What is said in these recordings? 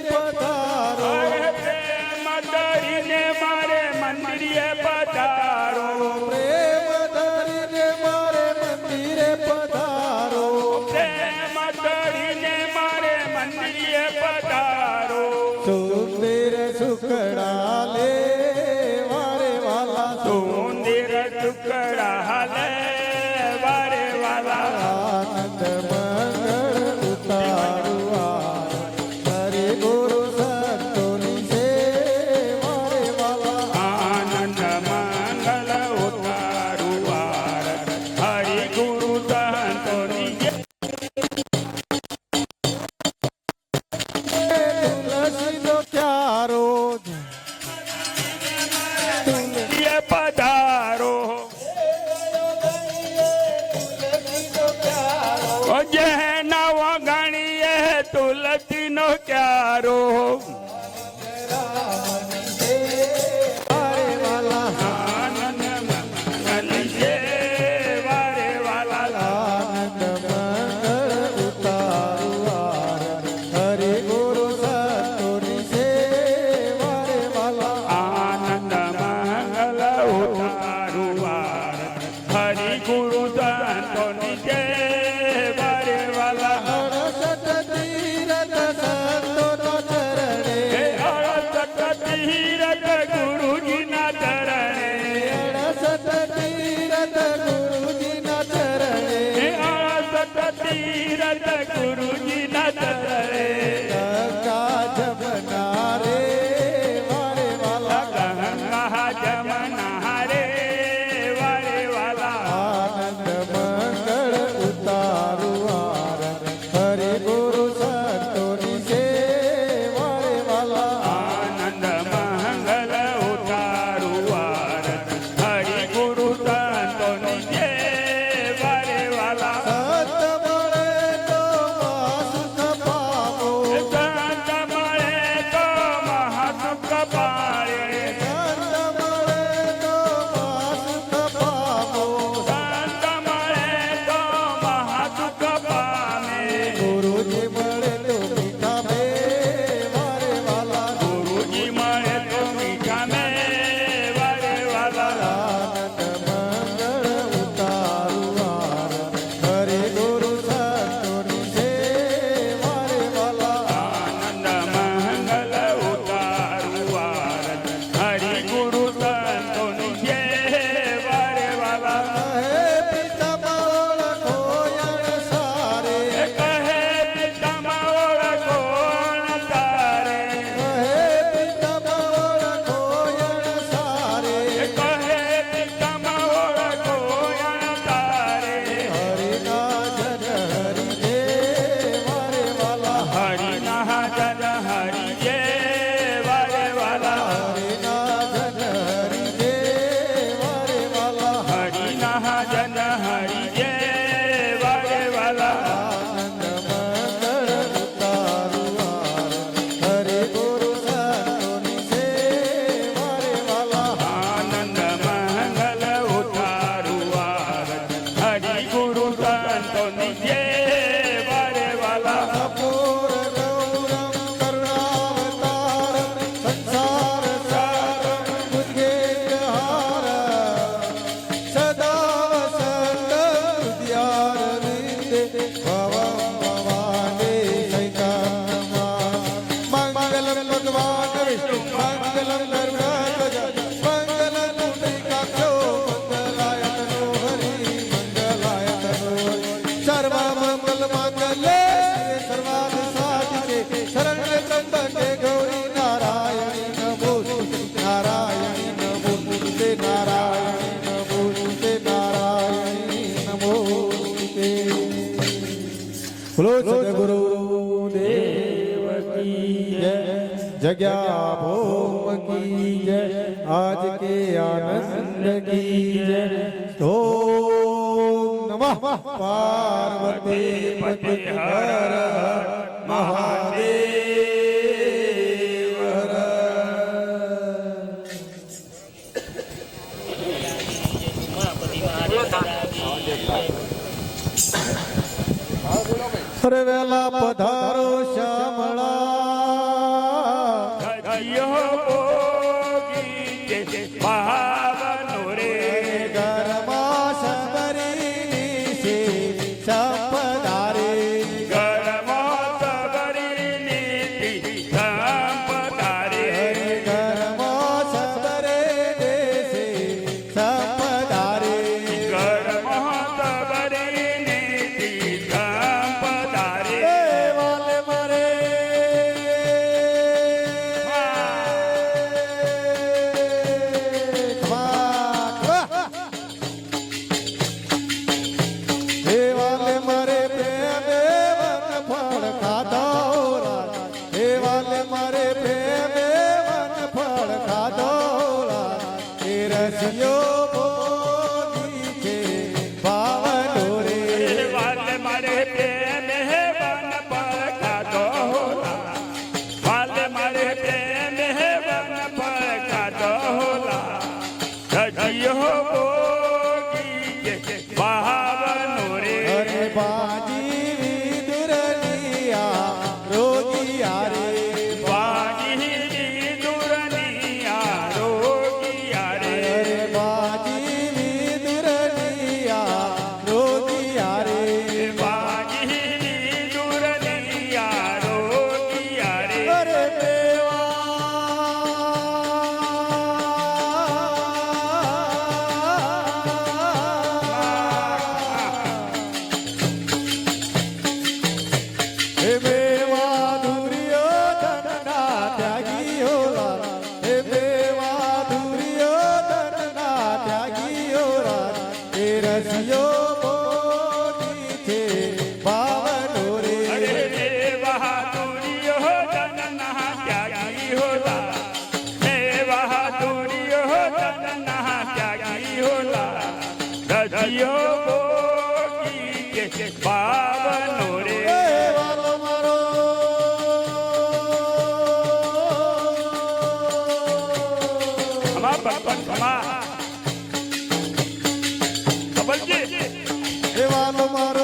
tempo. जग्या भोम की जय। आज के आनंद की जय। ओम नमः पार्वती पति हर महादेव। अरे वेला पधारो श्याम રખ્યો રાજા એ કબલજી એવાનો મારો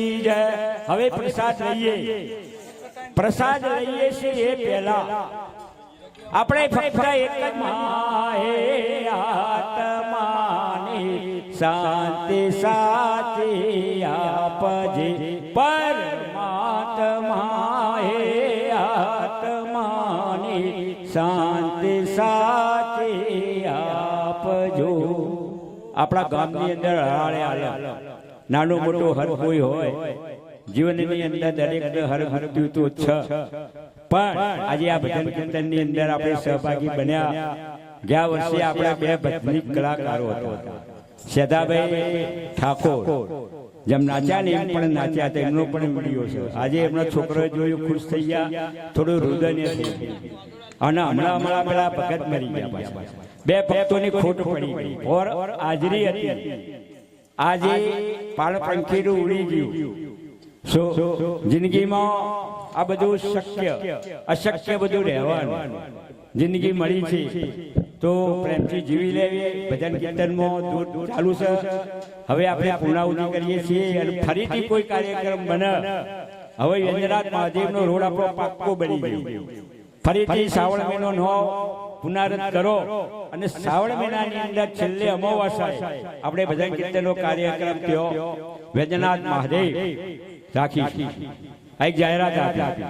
કી જય હવે પ્રસાદ લઈએ. પ્રસાદ લઈએ છીએ એ પહેલા. આપણે ફક્ત એક જ માહે આત્માની શાંતિ સાચી આપજે. પરમાત્મા હે આત્માની શાંતિ સાચી આપજો. આપણા ગામની અંદર હાળે હાલે નાનું મોટું હર કોઈ હોય. જીવનની અંદર દરેક હર મૃત્યુ તો છ. પણ આજે આ ભજન કીર્તનની અંદર આપણે સહભાગી બન્યા. ગયા વર્ષે આપણા બે ભજનિક કલાકારો હતા. સેદાભાઈ ઠાકોર. જેમ નાચ્યા ને એમ પણ નાચ્યા હતા. એમનો પણ વીડિયો છે. આજે એમનો છોકરો જોયું, ખુશ થઈ ગયા. થોડું રુદન્ય થઈ ગયું. અને હમણાં હમણાં પેલા ભગત મરી ગયા બે ભક્તોની ખોટ પડી ઓર હાજરી હતી. આજે પાળ પંખીનું ઉડી ગયું. સો જિંદગીમાં આ બધું શક્ય અશક્ય બધું રહેવાનું. જિંદગી મળી છે. તો પ્રેમથી જીવી લેવી. ભજન કીર્તનમાં દૂર ચાલુ છે. હવે આપણે પૂર્ણાહુતિ કરીએ છીએ અને ફરીથી કોઈ કાર્યક્રમ બને. હવે વેંજરાજ મહાદેવનો રોડ આપણો પાક્કો બની ગયો. ફરીથી શ્રાવણ મહિનો નો પુનરારંભ કરો અને શ્રાવણ મહિનાની અંદર છેલ્લે અમાવાસાએ આપણે ભજન કીર્તનનો કાર્યક્રમ થયો. વૈદ્યનાથ મહાદેવ. રાખી આ એક જાહેરાત આપી.